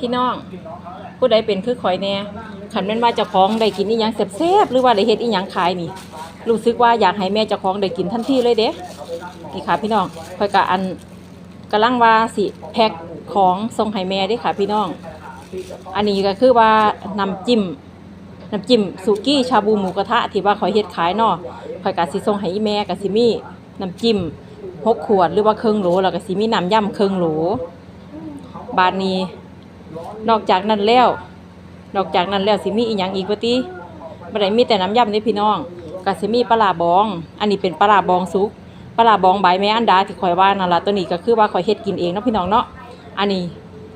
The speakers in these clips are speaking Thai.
พี่น้อง ผู้ใดเป็นคือข่อยแน่ขันแม่นว่าเจ้าของได้กินอีหยังแซ่บๆหรือว่าได้เฮ็ดอีหยังขายนี่ รู้สึกว่าอยากให้แม่เจ้าของได้กินทันทีเลยเด้นี่ค่ะพี่น้องข่อยก็อันกำลังว่าสิแพ็คของส่งให้แม่ด้ค่ะพี่น้อง อันนี้ก็คือว่าน้ำจิ้มน้ำจิ้มสุกี้ชาบูหมูกระทะที่ว่าข่อยเฮ็ดขายเนาะข่อยก็สิส่งให้แม่ก็สิมีน้ำจิ้มหกขวดหรือว่าเครึ่องโหลแล้วก็สิมีน้ำยำครึ่องโหลบาดนี้ นอกจากนั้นแล้ว นอกจากนั้นแล้วสิมีอีหยังอีกบ่ติบ่ได้มีแต่น้ำยำเด้พี่น้องก็สิมีปลาบอง อันนี้เป็นปลาบองสุกปลาบองใบแม่อันดาที่ข่อยว่านั่นล่ะตัวนี้ก็คือว่าข่อยเฮ็ดกินเองเนาะพี่น้องเนาะ อันนี้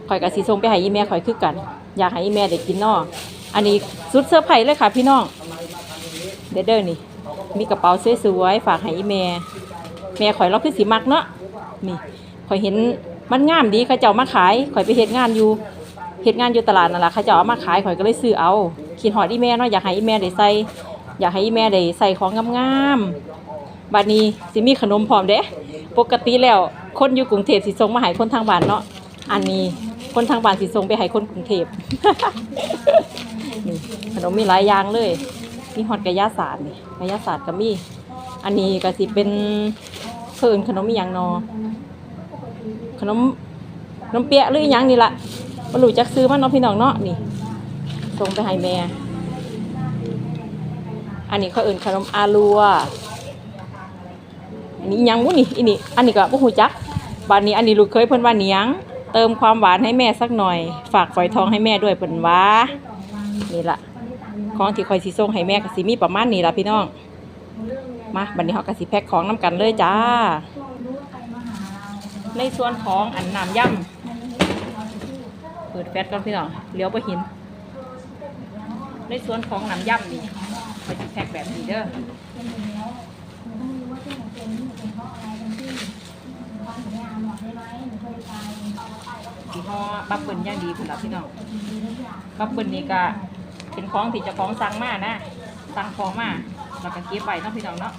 ข่อยก็สิส่งไปให้อีแม่ข่อยคือกัน อยากให้อีแม่ได้กินเนาะอันนี้สุดเซอร์ไพรส์เลยค่ะพี่น้อง เด้อเด้อนี่ มีกระเป๋าสวยๆฝากให้อีแม่แม่ข่อยเราคือสิมักเนาะ นี่ข่อยเห็นมันงามดีเขาเจ้ามาขายข่อยไปเฮ็ดงานอยู่ เฮ็ดงานอยู่ตลาดนั่นแหละเขาจ้าเอามาขายข่อยก็เลยซื้อเอาคิดฮอดอีแม่เนาะอยากให้อีแม่ได้ใส่อยากให้อีแม่ได้ใส่ของงามๆบัดนี้สิมีขนมพร้อมเด้ปกติแล้วคนอยู่กรุงเทพสิส่งมาให้คนทางบ้านเนาะอันนี้คนทางบ้านสิส่งไปให้คนกรุงเทพนี่ขนมมีหลายอย่างเลยมีฮอดกระยาศาสตร์นี่กระยาศาสตร์ก็มีอันนี้ก็สิเป็นเพิ่นขนมอีหยังนอขนมขนมเปี๊ยะหรืออยังนี่ละ บ่รู้จักซื้อมันเนาะพี่น้องเนาะนี่ส่งไปให้แม่ อันนี้เขาเอิ่นขนมอาลัวอันนี้ยังบุนี่อันนี้อันนี้ก็บ่ฮู้จักบานนี้อันนี้ลูกเคยเพิ่นว่าเนียง เติมความหวานให้แม่สักหน่อย ฝากฝอยทองให้แม่ด้วยเพิ่นว่านี่ละของที่คอยสิส่งให้แม่ก็สิมีประมาณนี้ละพี่น้อง มาบัดนี้เฮาก็สิแพ็คของนํกันเลยจ้า ในส่วนของอันน้ำย่ำ ปิดแฟตก่อนพี่น้องเลี้ยวไปหิน ในส่วนของน้ำย่ำนี่ไปจะแพ็คแบบนี้เด้อสีห่อบับเบิ้ลย่างดีคุณล่ะพี่น้องบับเบิ้ลนี่ก็เป็นของที่จ้าของสั่งมานะสั่งของมาแล้วก็เก็บไว้เนะพี่น้องเนาะ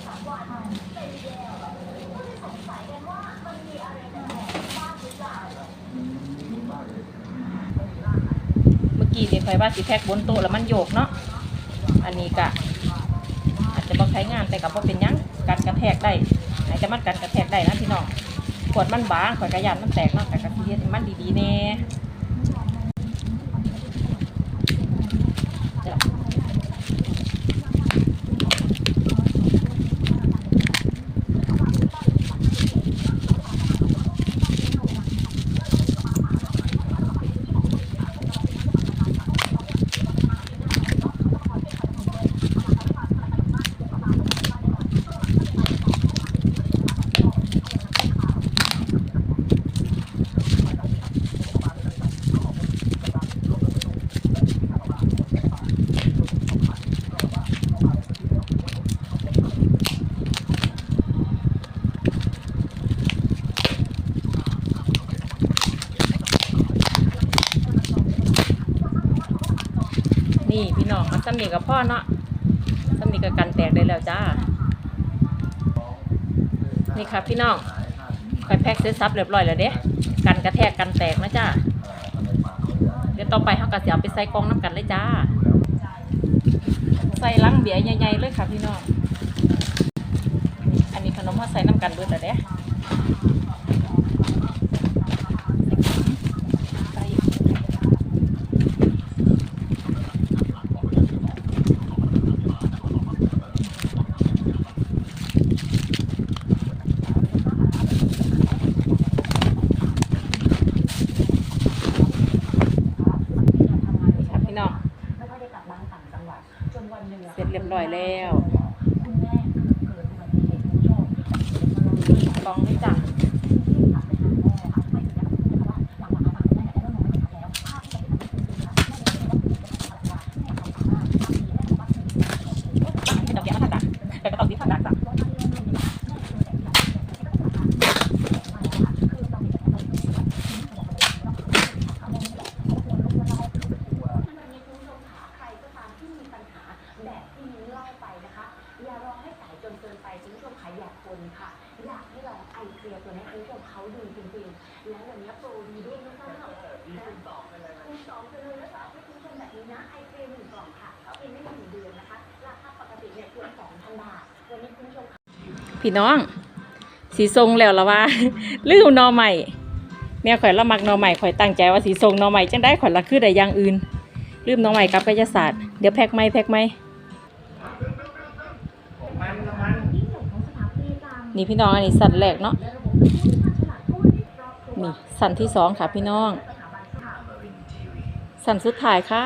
เมื่อ กี้เด็กไฟว่าสิแพ็กบนโต๊ะแล้วมันโยกเนาะ อันนี้กะอาจจะบ่ใช้งานแต่กับว่าเป็นยังกันกระแทกได้ไหนจะมันกันกระแทกได้นะพี่น้องขวดมันบางขวดกระยานมันแตกเนาะแต่กระเทียมมันดีๆแน่ นี่พี่น้องมาสำนีกับพ่อเนาะสำนีกับกันแตกได้แล้วจ้า นี่ครับพี่น้องคอยแพ็คเซตซับเรียบร้อยแล้วเด้กันกระแทกกันแตกนะจ้าเดี๋ยวต่อไปเขาก็จะเอาไปใส่กองน้ำกันเลยจ้า ใส่ลังเบียร์ใหญ่ๆเลยค่ะพี่น้อง อันนี้ขนมเขาใส่น้ำกันเบิดแล้วเด้ใส่นี่ครับพี่น้อง ไม่ค่อยได้กลับบ้านต่างจังหวัดจนวันหนึ่งอะ เส เรียบร้อยแล้วกองนี่จ้ะขับไปหาแม่ค่ะไม่ถึงกับว่าหลังจากนั้นแม่ก็ต้องนอนกับ ไปคุณผู้ชมขายอยากคนค่ะ อยากให้ลองไอเกลียตัวนี้คุณผู้ชมเขาดูจริงๆ แล้ววันนี้โปรดีด้วยมากๆนะสองไปเลยคุณสองไปเลยนะวให้คุณผู้ชมแบบนี้นะไอเกลียหนึ่งกล่องค่ะเขาเป็นไม่ถึงเดือนนะคะ ราคาปกติเนี่ยเกือสองพันบาท วันนี้คุณผู้ชมพี่น้อง สีทรงแล้วละว่าลืมนอใหม่เนี่ยข่อยละมักนอใหม่ข่อยตั้งใจว่าสีทรงนอใหม่จังได้ข่อยละคือได้ย่างอื่นลืมนอใหม่กับกายศาสตร์เดี๋ยวแพ็กไหมแพ็กไหม นี่พี่น้องอันนี้สันแรกเนาะนี่สันที่สองค่ะพี่น้อง สันสุดท้ายค่ะ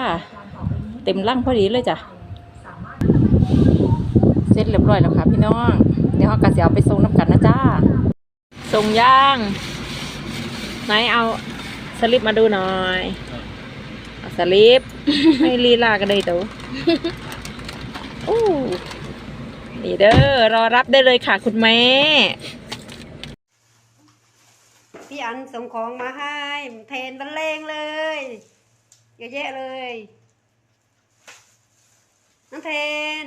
เต็มร่างพอดีเลยจ้ะเสร็จเรียบร้อยแล้วค่ะพี่น้องเดี๋ยวเราก็จะเอาไปส่งน้ำกันนะจ้าส่งย่าง ไหนเอาสลิปมาดูหน่อยสลิปให้ลีลากันเลยตัวโอ้ นี่เด้อรอรับได้เลยค่ะคุณแม่ พี่อันส่งของมาให้เทนบรรเลงเลยเยอะแยะเลยน้องเทน